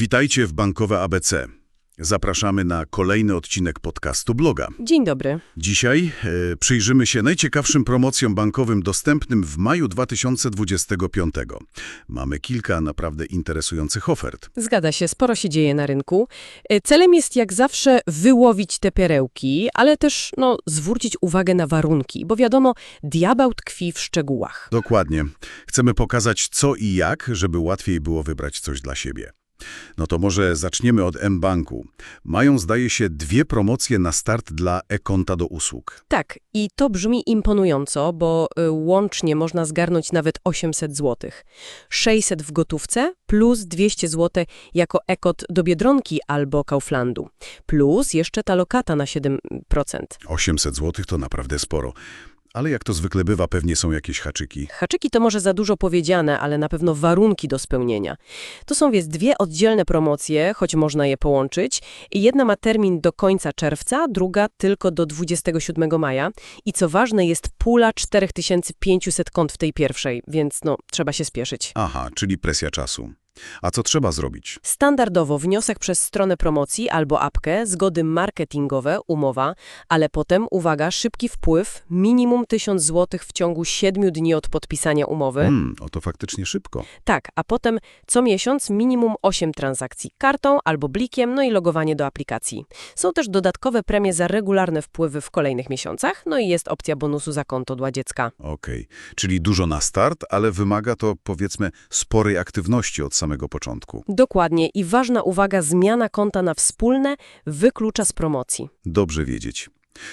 Witajcie w Bankowe ABC. Zapraszamy na kolejny odcinek podcastu bloga. Dzień dobry. Dzisiaj e, przyjrzymy się najciekawszym promocjom bankowym dostępnym w maju 2025. Mamy kilka naprawdę interesujących ofert. Zgadza się, sporo się dzieje na rynku. E, Celem jest jak zawsze wyłowić te perełki, ale też no, zwrócić uwagę na warunki, bo wiadomo, diabeł tkwi w szczegółach. Dokładnie. Chcemy pokazać co i jak, żeby łatwiej było wybrać coś dla siebie. No to może zaczniemy od mBanku. Mają, zdaje się, dwie promocje na start dla e-konta do usług. Tak, i to brzmi imponująco, bo y, łącznie można zgarnąć nawet 800 zł. 600 w gotówce plus 200 zł jako ekot do Biedronki albo Kauflandu. Plus jeszcze ta lokata na 7%. 800 zł to naprawdę sporo. Ale jak to zwykle bywa, pewnie są jakieś haczyki. Haczyki to może za dużo powiedziane, ale na pewno warunki do spełnienia. To są więc dwie oddzielne promocje, choć można je połączyć. I Jedna ma termin do końca czerwca, druga tylko do 27 maja. I co ważne, jest pula 4500 kont w tej pierwszej, więc no, trzeba się spieszyć. Aha, czyli presja czasu. A co trzeba zrobić? Standardowo wniosek przez stronę promocji albo apkę, zgody marketingowe, umowa, ale potem, uwaga, szybki wpływ, minimum 1000 zł w ciągu 7 dni od podpisania umowy. Hmm, oto faktycznie szybko. Tak, a potem co miesiąc minimum 8 transakcji kartą albo blikiem, no i logowanie do aplikacji. Są też dodatkowe premie za regularne wpływy w kolejnych miesiącach, no i jest opcja bonusu za konto dla dziecka. Okej, czyli dużo na start, ale wymaga to, powiedzmy, sporej aktywności od samego początku. Dokładnie i ważna uwaga, zmiana konta na wspólne wyklucza z promocji. Dobrze wiedzieć.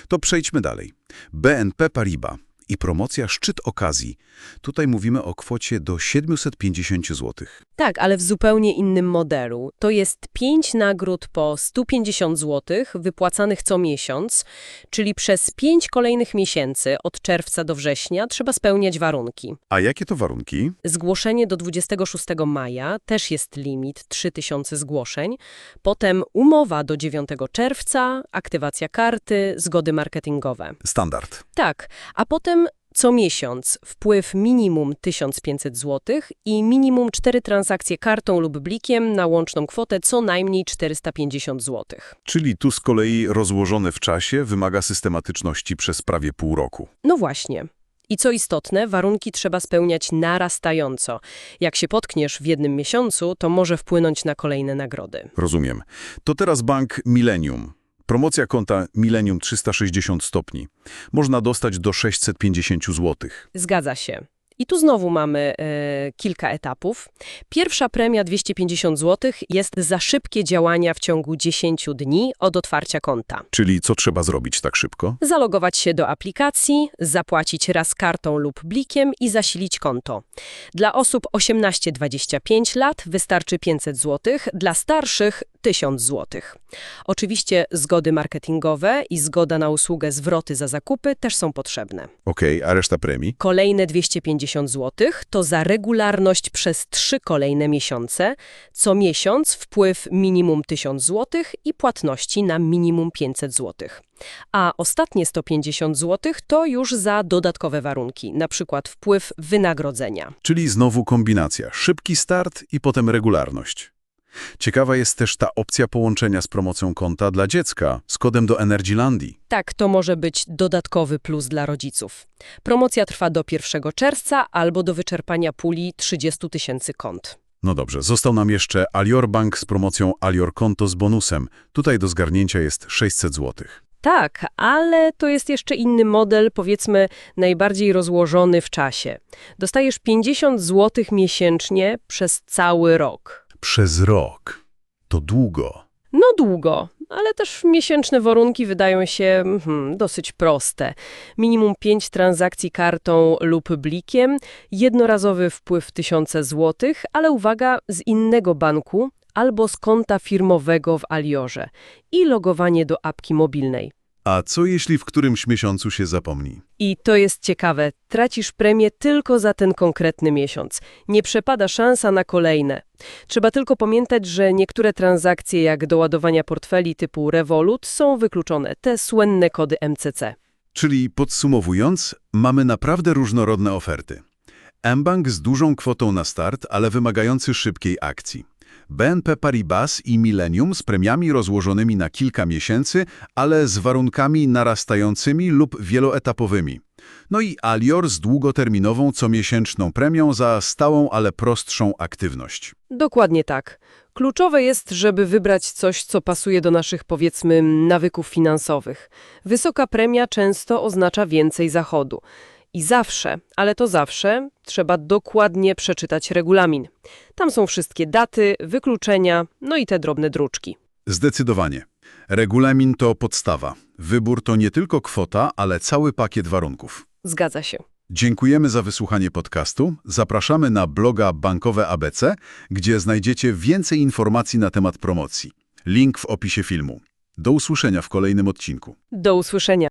To przejdźmy dalej. BNP Paribas i promocja Szczyt Okazji. Tutaj mówimy o kwocie do 750 zł. Tak, ale w zupełnie innym modelu. To jest 5 nagród po 150 zł wypłacanych co miesiąc, czyli przez 5 kolejnych miesięcy od czerwca do września trzeba spełniać warunki. A jakie to warunki? Zgłoszenie do 26 maja, też jest limit 3000 zgłoszeń. Potem umowa do 9 czerwca, aktywacja karty, zgody marketingowe. Standard. Tak, a potem co miesiąc wpływ minimum 1500 zł i minimum 4 transakcje kartą lub blikiem na łączną kwotę co najmniej 450 zł. Czyli tu z kolei rozłożone w czasie wymaga systematyczności przez prawie pół roku. No właśnie. I co istotne, warunki trzeba spełniać narastająco. Jak się potkniesz w jednym miesiącu, to może wpłynąć na kolejne nagrody. Rozumiem. To teraz bank Millennium. Promocja konta Millennium 360 stopni. Można dostać do 650 zł. Zgadza się. I tu znowu mamy e, kilka etapów. Pierwsza premia 250 zł jest za szybkie działania w ciągu 10 dni od otwarcia konta. Czyli co trzeba zrobić tak szybko? Zalogować się do aplikacji, zapłacić raz kartą lub blikiem i zasilić konto. Dla osób 18-25 lat wystarczy 500 zł, dla starszych 1000 zł. Oczywiście zgody marketingowe i zgoda na usługę zwroty za zakupy też są potrzebne. Okej, a reszta premii? Kolejne 250 zł to za regularność przez trzy kolejne miesiące. Co miesiąc wpływ minimum 1000 zł i płatności na minimum 500 zł. A ostatnie 150 zł to już za dodatkowe warunki, przykład wpływ wynagrodzenia. Czyli znowu kombinacja. Szybki start i potem regularność. Ciekawa jest też ta opcja połączenia z promocją konta dla dziecka z kodem do Energylandii. Tak, to może być dodatkowy plus dla rodziców. Promocja trwa do 1 czerwca albo do wyczerpania puli 30 tysięcy kont. No dobrze, został nam jeszcze Alior Bank z promocją Alior Konto z bonusem. Tutaj do zgarnięcia jest 600 zł. Tak, ale to jest jeszcze inny model, powiedzmy najbardziej rozłożony w czasie. Dostajesz 50 zł miesięcznie przez cały rok. Przez rok. To długo. No długo, ale też miesięczne warunki wydają się mhm, dosyć proste. Minimum 5 transakcji kartą lub blikiem, jednorazowy wpływ 1000 zł, ale uwaga, z innego banku albo z konta firmowego w Aliorze i logowanie do apki mobilnej. A co jeśli w którymś miesiącu się zapomni? I to jest ciekawe, tracisz premię tylko za ten konkretny miesiąc. Nie przepada szansa na kolejne. Trzeba tylko pamiętać, że niektóre transakcje jak doładowania portfeli typu Revolut są wykluczone, te słynne kody MCC. Czyli podsumowując, mamy naprawdę różnorodne oferty. mBank z dużą kwotą na start, ale wymagający szybkiej akcji. BNP Paribas i Millennium z premiami rozłożonymi na kilka miesięcy, ale z warunkami narastającymi lub wieloetapowymi. No i Alior z długoterminową comiesięczną premią za stałą, ale prostszą aktywność. Dokładnie tak. Kluczowe jest, żeby wybrać coś, co pasuje do naszych, powiedzmy, nawyków finansowych. Wysoka premia często oznacza więcej zachodu. I zawsze, ale to zawsze, trzeba dokładnie przeczytać regulamin. Tam są wszystkie daty, wykluczenia, no i te drobne druczki. Zdecydowanie. Regulamin to podstawa. Wybór to nie tylko kwota, ale cały pakiet warunków. Zgadza się. Dziękujemy za wysłuchanie podcastu. Zapraszamy na bloga Bankowe ABC, gdzie znajdziecie więcej informacji na temat promocji. Link w opisie filmu. Do usłyszenia w kolejnym odcinku. Do usłyszenia.